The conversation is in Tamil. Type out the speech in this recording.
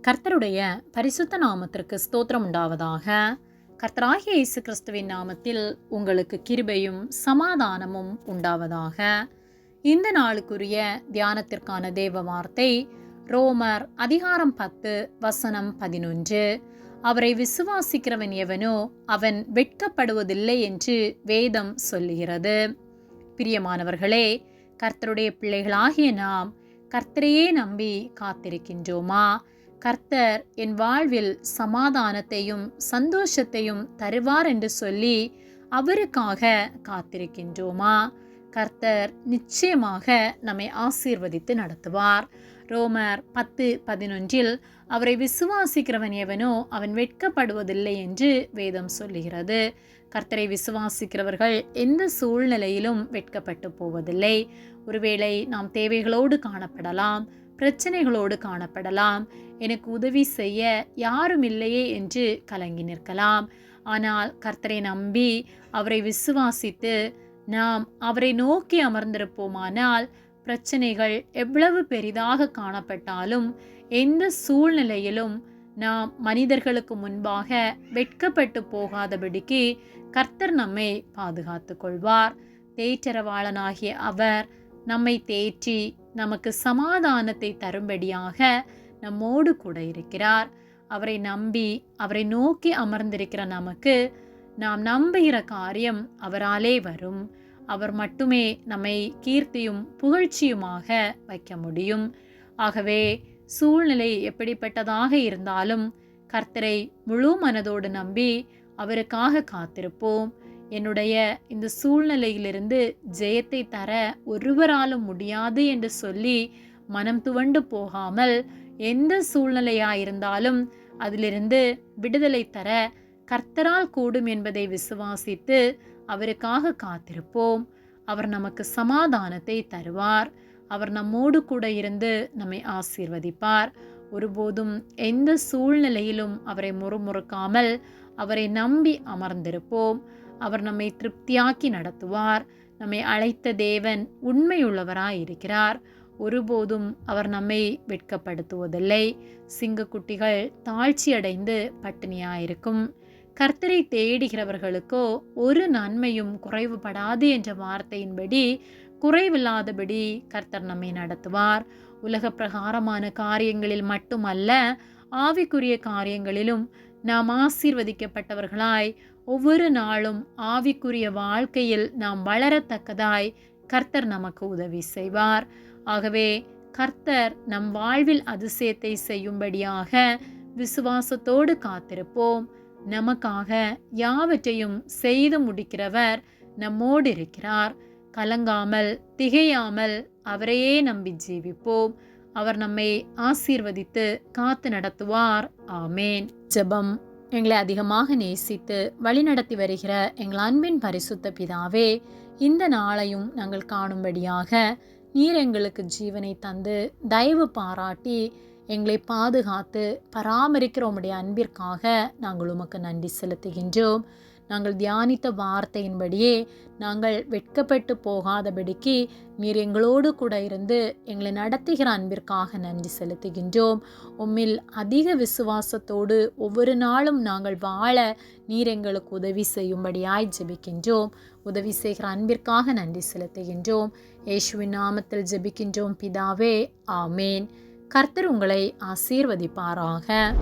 கர்த்தருடைய பரிசுத்த நாமத்திற்கு ஸ்தோத்திரம் உண்டாவதாக. கர்த்தராகிய இயேசு கிறிஸ்துவின் நாமத்தில் உங்களுக்கு கிருபையும் சமாதானமும் உண்டாவதாக. இந்த நாளுக்குரிய தியானத்திற்கான தேவ வார்த்தை ரோமர் அதிகாரம் பத்து வசனம் பதினொன்று. அவரை விசுவாசிக்கிறவன் எவனோ அவன் வெட்கப்படுவதில்லை என்று வேதம் சொல்லுகிறது. பிரியமானவர்களே கர்த்தருடைய பிள்ளைகளாகிய நாம் கர்த்தரையே நம்பி காத்திருக்கின்றோமா? கர்த்தர் என் வாழ்வில் சமாதானத்தையும் சந்தோஷத்தையும் தருவார் என்று சொல்லி அவருக்காக காத்திருக்கின்றோமா? கர்த்தர் நிச்சயமாக நம்மை ஆசீர்வதித்து நடத்துவார். ரோமர் பத்து பதினொன்றில் அவரை விசுவாசிக்கிறவன் எவனோ அவன் வெட்கப்படுவதில்லை என்று வேதம் சொல்லுகிறது. கர்த்தரை விசுவாசிக்கிறவர்கள் எந்த சூழ்நிலையிலும் வெட்கப்பட்டு போவதில்லை. ஒருவேளை நாம் தேவைகளோடு காணப்படலாம் பிரச்சனைகளோடு காணப்படலாம் எனக்கு உதவி செய்ய யாரும் இல்லையே என்று கலங்கி நிற்கலாம். ஆனால் கர்த்தரை நம்பி அவரை விசுவாசித்து நாம் அவரை நோக்கி அமர்ந்திருப்போமானால் பிரச்சனைகள் எவ்வளவு பெரிதாக காணப்பட்டாலும் எந்த சூழ்நிலையிலும் நாம் மனிதர்களுக்கு முன்பாக வெட்கப்பட்டு போகாதபடிக்கு கர்த்தர் நம்மை பாதுகாத்து கொள்வார் தேற்றரவாளனாகிய அவர் நம்மை தேற்றி நமக்கு சமாதானத்தை தரும்படியாக நம்மோடு கூட இருக்கிறார். அவரை நம்பி அவரை நோக்கி அமர்ந்திருக்கிற நமக்கு நாம் நம்புகிற காரியம் அவராலே வரும். அவர் மட்டுமே நம்மை கீர்த்தியும் புகழ்ச்சியுமாக வைக்க முடியும். ஆகவே சூழ்நிலை எப்படிப்பட்டதாக இருந்தாலும் கர்த்தரை முழு மனதோடு நம்பி அவருக்காக காத்திருப்போம். என்னுடைய இந்த சூழ்நிலையிலிருந்து ஜெயத்தை தர ஒருவராலும் முடியாது என்று சொல்லி மனம் துவண்டு போகாமல் எந்த சூழ்நிலையாயிருந்தாலும் அதிலிருந்து விடுதலை தர கர்த்தரால் கூடும் என்பதை விசுவாசித்து அவருக்காக காத்திருப்போம். அவர் நமக்கு சமாதானத்தை தருவார். அவர் நம்மோடு கூட இருந்து நம்மை ஆசீர்வதிப்பார். ஒருபோதும் எந்த சூழ்நிலையிலும் அவரை முறுமுறுக்காமல் அவரை நம்பி அமர்ந்திருப்போம். அவர் நம்மை திருப்தியாக்கி நடத்துவார். நம்மை அழைத்த தேவன் உண்மையுள்ளவராய் இருக்கிறார் ஒருபோதும் அவர் நம்மை வெட்கப்படுத்துவதில்லை. சிங்கக்குட்டிகள் தாழ்ச்சியடைந்து பட்டினியாயிருக்கும். கர்த்தரை தேடுகிறவர்களுக்கோ ஒரு நன்மையும் குறைவுபடாது என்ற வார்த்தையின்படி குறைவில்லாதபடி கர்த்தர் நம்மை நடத்துவார். உலக பிரகாரமான காரியங்களில் மட்டுமல்ல ஆவிக்குரிய காரியங்களிலும் நாம் ஆசீர்வதிக்கப்பட்டவர்களாய் ஒவ்வொரு நாளும் ஆவிக்குரிய வாழ்க்கையில் நாம் வளரத்தக்கதாய் கர்த்தர் நமக்கு உதவி செய்வார். ஆகவே கர்த்தர் நம் வாழ்வில் அதிசயத்தை செய்யும்படியாக விசுவாசத்தோடு காத்திருப்போம். நமக்காக யாவற்றையும் செய்து முடிக்கிறவர் நம்மோடு இருக்கிறார். கலங்காமல் திகையாமல் அவரையே நம்பி ஜீவிப்போம். அவர் நம்மை ஆசீர்வதித்து காத்து நடத்துவார். ஆமேன். ஜெபம். எங்களை அதிகமாக நேசித்து வழிநடத்தி வருகிற எங்கள் அன்பின் பரிசுத்த பிதாவே இந்த நாளையும் நாங்கள் காணும்படியாக நீர் எங்களுக்கு ஜீவனை தந்து தயவு பாராட்டி எங்களை பாதுகாத்து பராமரிக்கிற உம்முடைய அன்பிற்காக நாங்கள் உமக்கு நன்றி செலுத்துகின்றோம். நாங்கள் தியானித்த வார்த்தையின்படியே நாங்கள் வெட்கப்பட்டு போகாதபடிக்கு நீர் எங்களோடு கூட இருந்து எங்களை நடத்துகிற அன்பிற்காக நன்றி செலுத்துகின்றோம். உம்மில் அதிக விசுவாசத்தோடு ஒவ்வொரு நாளும் நாங்கள் வாழ நீர் எங்களுக்கு உதவி செய்யும்படியாய் ஜெபிக்கின்றோம். உதவி செய்கிற அன்பிற்காக நன்றி செலுத்துகின்றோம். இயேசுவின் நாமத்தில் ஜெபிக்கின்றோம். பிதாவே ஆமேன். கர்த்தர் உங்களை ஆசீர்வதிப்பாராக.